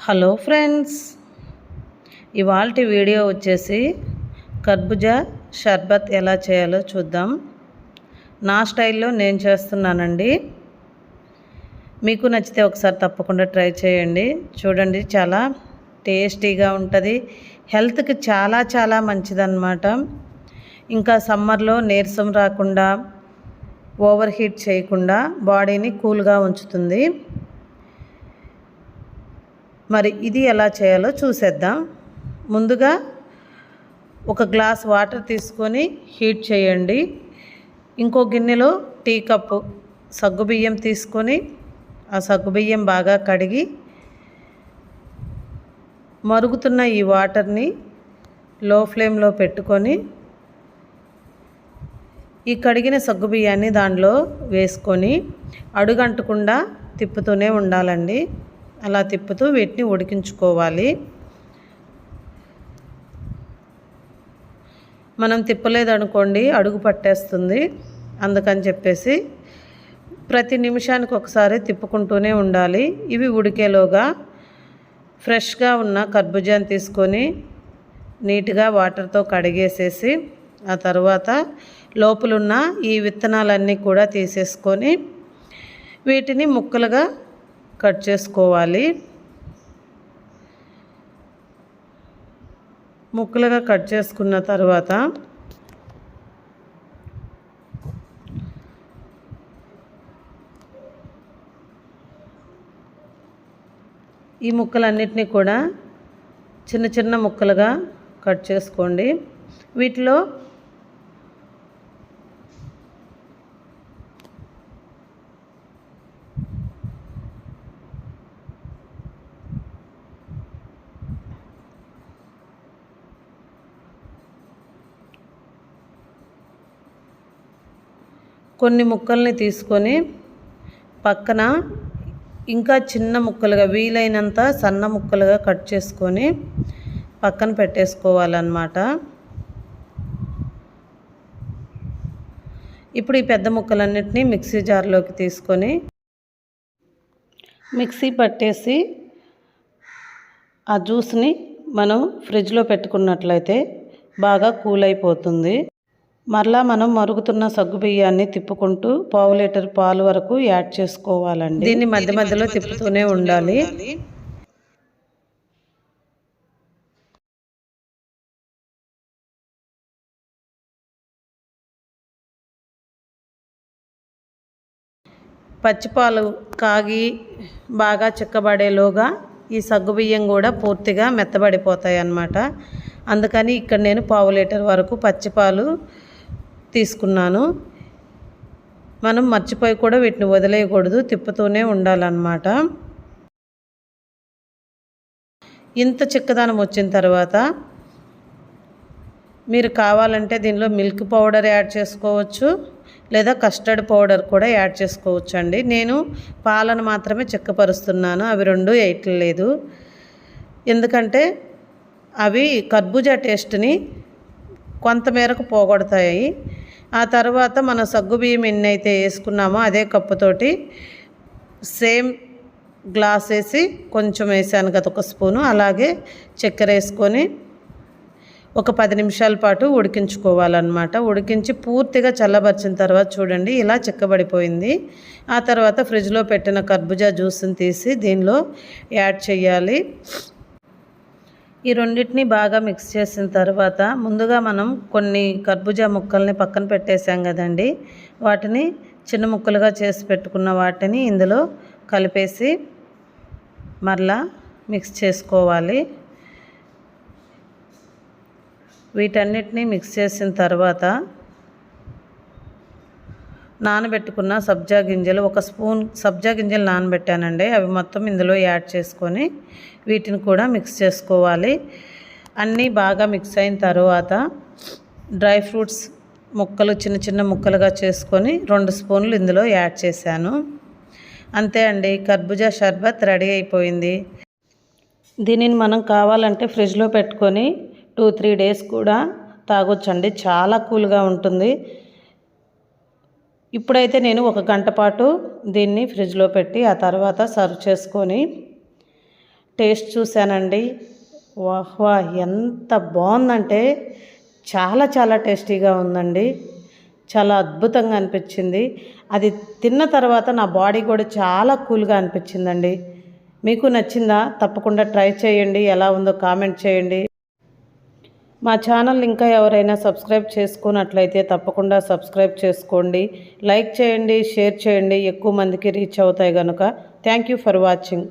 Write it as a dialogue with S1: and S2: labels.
S1: Hello friends ఇవాళ video వచ్చేసి కర్బూజా షర్బత్ ఎలా చేయాలో చూద్దాం. నా స్టైల్లో నేను చేస్తున్నానండి. మీకు నచ్చితే ఒకసారి తప్పకుండా ట్రై చేయండి. చూడండి చాలా టేస్టీగా ఉంటుంది. హెల్త్కి చాలా చాలా మంచిదన్నమాట. ఇంకా సమ్మర్లో నీరసం రాకుండా ఓవర్ హీట్ చేయకుండా బాడీని కూల్గా ఉంచుతుంది. మరి ఇది ఎలా చేయాలో చూసేద్దాం. ముందుగా ఒక గ్లాస్ వాటర్ తీసుకొని హీట్ చేయండి. ఇంకో గిన్నెలో టీ కప్పు సగ్గుబియ్యం తీసుకొని ఆ సగ్గుబియ్యం బాగా కడిగి మరుగుతున్న ఈ వాటర్ని లో ఫ్లేమ్లో పెట్టుకొని ఈ కడిగిన సగ్గుబియ్యాన్ని దానిలో వేసుకొని అడుగంటకుండా తిప్పుతూనే ఉండాలండి. అలా తిప్పుతూ వీటిని ఉడికించుకోవాలి. మనం తిప్పలేదనుకోండి అడుగు పట్టేస్తుంది. అందుకని చెప్పేసి ప్రతి నిమిషానికి ఒకసారి తిప్పుకుంటూనే ఉండాలి. ఇవి ఉడికేలోగా ఫ్రెష్గా ఉన్న కర్బూజాని తీసుకొని నీట్గా వాటర్తో కడిగేసేసి ఆ తర్వాత లోపలున్న ఈ విత్తనాలన్నీ కూడా తీసేసుకొని వీటిని ముక్కలుగా కట్ చేసుకోవాలి. ముక్కలుగా కట్ చేసుకున్న తర్వాత ఈ ముక్కలన్నిటినీ కూడా చిన్న చిన్న ముక్కలుగా కట్ చేసుకోండి. వీటిలో కొన్ని ముక్కల్ని తీసుకొని పక్కన ఇంకా చిన్న ముక్కలుగా వీలైనంత సన్న ముక్కలుగా కట్ చేసుకొని పక్కన పెట్టేసుకోవాలన్నమాట. ఇప్పుడు ఈ పెద్ద ముక్కలన్నిటినీ మిక్సీ జార్లోకి తీసుకొని మిక్సీ పట్టేసి ఆ జ్యూస్ని మనం ఫ్రిడ్జ్లో పెట్టుకున్నట్లయితే బాగా కూల్ అయిపోతుంది మరలా మనం మరుగుతున్న సగ్గు బియ్యాన్ని తిప్పుకుంటూ పావు లీటర్ పాలు వరకు యాడ్ చేసుకోవాలండి. దీన్ని మధ్య మధ్యలో తిప్పుతూనే ఉండాలి. పచ్చిపాలు కాగి బాగా చిక్కబడేలోగా ఈ సగ్గుబియ్యం కూడా పూర్తిగా మెత్తబడిపోతాయి అన్నమాట అందుకని ఇక్కడ నేను పావు లీటర్ వరకు పచ్చిపాలు తీసుకున్నాను. మనం మర్చిపోయి కూడా వీటిని వదిలేయకూడదు. తిప్పుతూనే ఉండాలన్నమాట. ఇంత చిక్కదనం వచ్చిన తర్వాత మీరు కావాలంటే దీనిలో మిల్క్ పౌడర్ యాడ్ చేసుకోవచ్చు. లేదా కస్టర్డ్ పౌడర్ కూడా యాడ్ చేసుకోవచ్చు అండి నేను పాలను మాత్రమే చిక్కపరుస్తున్నాను. అవి రెండు వేయట్లేదు ఎందుకంటే అవి కర్బూజా టేస్ట్ని కొంతమేరకు పోగొడతాయి. ఆ తర్వాత మన సగ్గుబియ్యం ఎన్ని అయితే వేసుకున్నామో అదే కప్పుతోటి సేమ్ గ్లాస్ వేసి కొంచెం వేసాను కదా ఒక స్పూను. అలాగే చక్కెర వేసుకొని ఒక పది నిమిషాల పాటు ఉడికించుకోవాలన్నమాట. ఉడికించి పూర్తిగా చల్లబరిచిన తర్వాత చూడండి ఇలా చిక్కబడిపోయింది. ఆ తర్వాత ఫ్రిడ్జ్లో పెట్టిన కర్బూజా జ్యూస్ని తీసి దీనిలో యాడ్ చేయాలి. ఈ రెండింటిని బాగా మిక్స్ చేసిన తర్వాత ముందుగా మనం కొన్ని కర్బూజా ముక్కల్ని పక్కన పెట్టేసాం కదండి. వాటిని చిన్న ముక్కలుగా చేసి పెట్టుకున్న వాటిని ఇందులో కలిపేసి మరలా మిక్స్ చేసుకోవాలి. వీటన్నిటిని మిక్స్ చేసిన తర్వాత నానబెట్టుకున్న సబ్జా గింజలు ఒక స్పూన్ సబ్జా గింజలు నానబెట్టానండి. అవి మొత్తం ఇందులో యాడ్ చేసుకొని వీటిని కూడా మిక్స్ చేసుకోవాలి. అన్నీ బాగా మిక్స్ అయిన తర్వాత డ్రై ఫ్రూట్స్ ముక్కలు చిన్న చిన్న ముక్కలుగా చేసుకొని రెండు స్పూన్లు ఇందులో యాడ్ చేశాను. అంతే అండి కర్బూజా షర్బత్ రెడీ అయిపోయింది. దీనిని మనం కావాలంటే ఫ్రిడ్జ్లో పెట్టుకొని టూ త్రీ డేస్ కూడా తాగొచ్చండి. చాలా కూల్గా ఉంటుంది. ఇప్పుడైతే నేను ఒక గంట పాటు దీన్ని ఫ్రిడ్జ్లో పెట్టి ఆ తర్వాత సర్వ్ చేసుకొని టేస్ట్ చూశానండి. వాహ్వా ఎంత బాగుందంటే చాలా చాలా టేస్టీగా ఉందండి. చాలా అద్భుతంగా అనిపించింది. అది తిన్న తర్వాత నా బాడీ కూడా చాలా కూల్గా అనిపించిందండి. మీకు నచ్చిందా? తప్పకుండా ట్రై చేయండి. ఎలా ఉందో కామెంట్ చేయండి. మా ఛానల్ ఇంకా ఎవరైనా సబ్స్క్రైబ్ చేసుకున్నట్లయితే తప్పకుండా సబ్స్క్రైబ్ చేసుకోండి. లైక్ చేయండి షేర్ చేయండి. ఎక్కువ మందికి రీచ్ అవుతాయి కనుక థ్యాంక్ యూ ఫర్ వాచింగ్.